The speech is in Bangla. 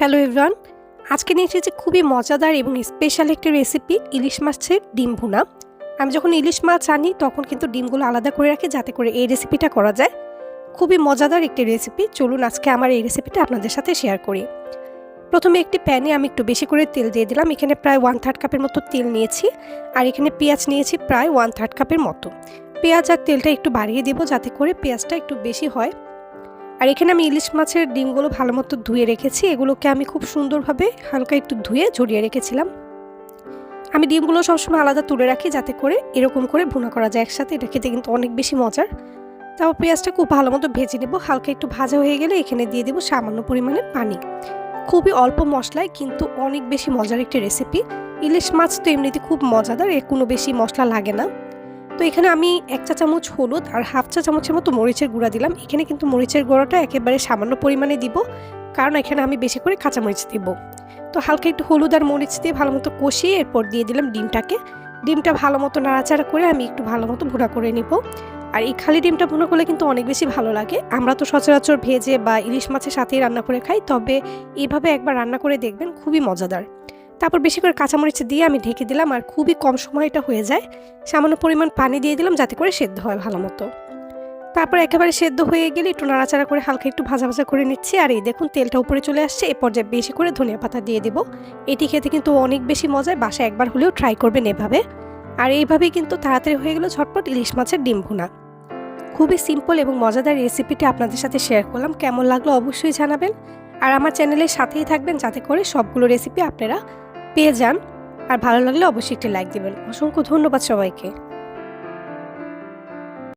হ্যালো এভরান আজকে নিয়ে এসেছি খুবই মজাদার এবং স্পেশাল একটি রেসিপি ইলিশ মাছের ডিম ভুনা। আমি যখন ইলিশ মাছ আনি, তখন কিন্তু ডিমগুলো আলাদা করে রাখি যাতে করে এই রেসিপিটা করা যায়। খুবই মজাদার একটি রেসিপি চলুন আজকে আমার এই রেসিপিটা আপনাদের সাথে শেয়ার করি। প্রথমে একটি প্যানে আমি একটু বেশি করে তেল দিয়ে দিলাম। এখানে প্রায় ওয়ান থার্ড কাপের মতো তেল নিয়েছি। আর এখানে পেঁয়াজ নিয়েছি প্রায় ওয়ান থার্ড কাপের মতো। পেঁয়াজ আর তেলটা একটু বাড়িয়ে দেবো যাতে করে পেঁয়াজটা একটু বেশি হয়। আর এখানে আমি ইলিশ মাছের ডিমগুলো ভালো মতো ধুয়ে রেখেছি। এগুলোকে আমি খুব সুন্দরভাবে হালকা একটু ধুয়ে ঝরিয়ে রেখেছিলাম। আমি ডিমগুলো সবসময় আলাদা তুলে রাখি যাতে করে এরকম করে ভুনা করা যায় একসাথে। এটা খেতে কিন্তু অনেক বেশি মজার। তারপর পেঁয়াজটা খুব ভালো মতো ভেজে নেব। হালকা একটু ভাজা হয়ে গেলে এখানে দিয়ে দেবো সামান্য পরিমাণে পানি। খুবই অল্প মশলায় কিন্তু অনেক বেশি মজার একটি রেসিপি। ইলিশ মাছ তো এমনিতে খুব মজাদার, এর কোনো বেশি মশলা লাগে না। তো এখানে আমি এক চা চামচ হলুদ আর হাফ চা চামচের মতো মরিচের গুঁড়া দিলাম। এখানে কিন্তু মরিচের গুঁড়োটা একেবারে সামান্য পরিমাণে দিব, কারণ এখানে আমি বেশি করে কাঁচামরিচ দিব। তো হালকা একটু হলুদ আর মরিচ দিয়ে ভালো মতো কষিয়ে এরপর দিয়ে দিলাম ডিমটাকে। ডিমটা ভালো মতো নাড়াচাড়া করে আমি একটু ভালো মতো ভুনা করে নিব। আর এই খালি ডিমটা ভুনা করলে কিন্তু অনেক বেশি ভালো লাগে। আমরা তো সচরাচর ভেজে বা ইলিশ মাছের সাথেই রান্না করে খাই, তবে এভাবে একবার রান্না করে দেখবেন খুবই মজাদার। তারপর বেশি করে কাঁচামরিচ দিয়ে আমি ঢেকে দিলাম আর খুবই কম সময় এটা হয়ে যায়। সামান্য পরিমাণ পানি দিয়ে দিলাম যাতে করে সেদ্ধ হয় ভালো মতো। তারপর একেবারে সেদ্ধ হয়ে গেলে একটু নাড়াচাড়া করে হালকা একটু ভাজা ভাজা করে নিচ্ছি আর এই দেখুন তেলটা উপরে চলে আসছে, এ পর্যায়ে বেশি করে ধনিয়া পাতা দিয়ে দেবো। এটি খেতে কিন্তু অনেক বেশি মজায় বাসায় একবার হলেও ট্রাই করবেন এভাবে। আর এইভাবেই কিন্তু তাড়াতাড়ি হয়ে গেল ঝটপট ইলিশ মাছের ডিম ভুনা। খুবই সিম্পল এবং মজাদার রেসিপিটি আপনাদের সাথে শেয়ার করলাম, কেমন লাগল অবশ্যই জানাবেন। আর আমার চ্যানেলের সাথেই থাকবেন যাতে করে সবগুলো রেসিপি আপনারা পেয়ে যান। আর ভালো লাগলে অবশ্যই একটি লাইক দেবেন। অসংখ্য ধন্যবাদ সবাইকে।